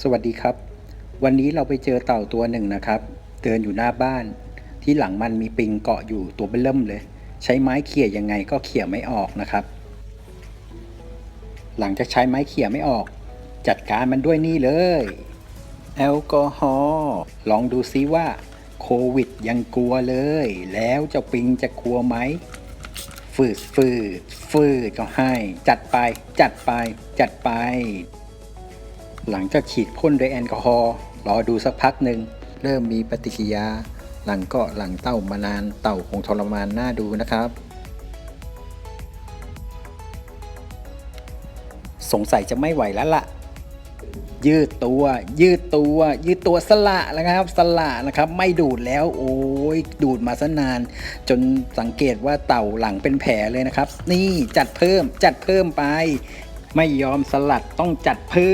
สวัสดีครับ วันนี้เราไปเจอเต่าตัวหนึ่งนะครับ เดินอยู่หน้าบ้าน ที่หลังมันมีปิงเกาะอยู่ตัวเบิ่มเลย ใช้ไม้เขี่ยยังไงก็เขี่ยไม่ออกนะครับ หลังจากใช้ไม้เขี่ยไม่ออก จัดการมันด้วยนี่เลย แอลกอฮอล์ลองดูซิว่าโควิดยังกลัวเลย แล้วเจ้าปิงจะกลัวไหมฟืดฟืดฟืดก็ให้ จัดไปจัดไปจัดไป หลังจากฉีดพ่นด้วยแอลกอฮอล์รอดูสักพักหนึ่งเริ่มมีปฏิกิริยา หลังก็หลังเต้ามานานเต่าคงทรมานน่าดูนะครับ สงสัยจะไม่ไหวแล้วล่ะ ยืดตัว ยืดตัว ยืดตัวสละแล้วครับ สละนะครับ ไม่ดูดแล้ว โอ้ยดูดมาซะนาน จนสังเกตว่าเต่าหลังเป็นแผลเลยนะครับ นี่จัดเพิ่มจัดเพิ่มไป ไม่ยอมสลัดต้องจัดเพิ่ม